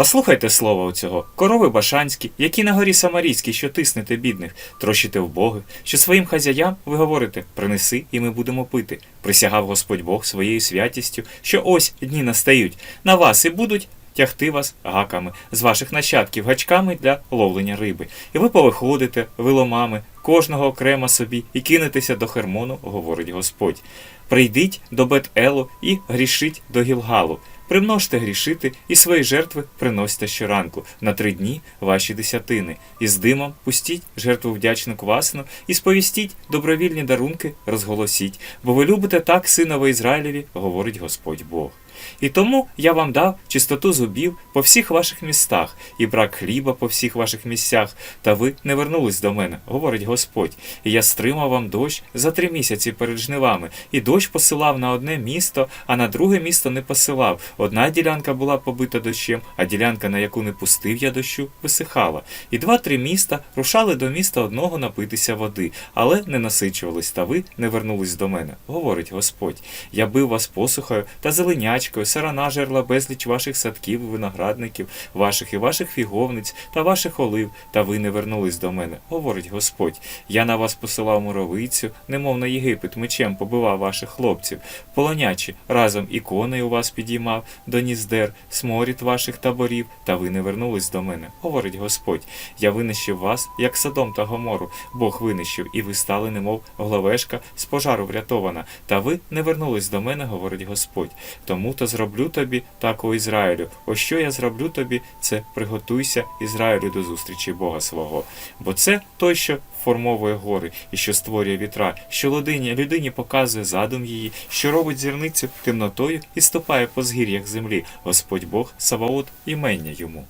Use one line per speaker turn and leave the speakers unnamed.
Послухайте слова у цього, корови башанські, які на горі Самарійській, що тиснете бідних, трощите вбоги, що своїм хазяям ви говорите принеси, і ми будемо пити. Присягав Господь Бог своєю святістю, що ось дні настають, на вас і будуть тягти вас гаками з ваших нащадків гачками для ловлення риби. І ви повиходите виломами, кожного окремо собі, і кинетеся до Хермону, говорить Господь. Прийдіть до Бет-Елу і грішіть до Гілгалу. Примножте грішити і свої жертви приносьте щоранку. На три дні ваші десятини, і з димом пустіть жертву вдячну квасну, і сповістіть добровільні дарунки, розголосіть, бо ви любите так синове Ізраїлеві, говорить Господь Бог. І тому я вам дав чистоту зубів по всіх ваших містах, і брак хліба по всіх ваших місцях, та ви не вернулись до мене, говорить Господь. І я стримав вам дощ за три місяці перед жнивами, і дощ посилав на одне місто, а на друге місто не посилав. Одна ділянка була побита дощем, а ділянка, на яку не пустив я дощу, висихала. І два-три міста рушали до міста одного напитися води, але не насичувались, та ви не вернулись до мене, говорить Господь. Я бив вас посухою та зеленячкою, сарана жерла безліч ваших садків виноградників, ваших і ваших фіговниць та ваших олив, та ви не вернулись до мене, говорить Господь. Я на вас посилав муровицю, немов на Єгипет, мечем побивав ваших хлопців, полонячі, разом і коней у вас підіймав до ніздер, сморід ваших таборів, та ви не вернулись до мене, говорить Господь. Я винищив вас, як Содом та Гомору, Бог винищив, і ви стали, немов главешка з пожару врятована, та ви не вернулись до мене, говорить Господь. Тому то зроблю тобі так у Ізраїлю. О що я зроблю тобі, це приготуйся Ізраїлю до зустрічі Бога свого. Бо це той, що формовує гори і що створює вітра, що людині, людині показує задум її, що робить зірницю темнотою і ступає по згір'ях землі. Господь Бог, Саваот, імення йому.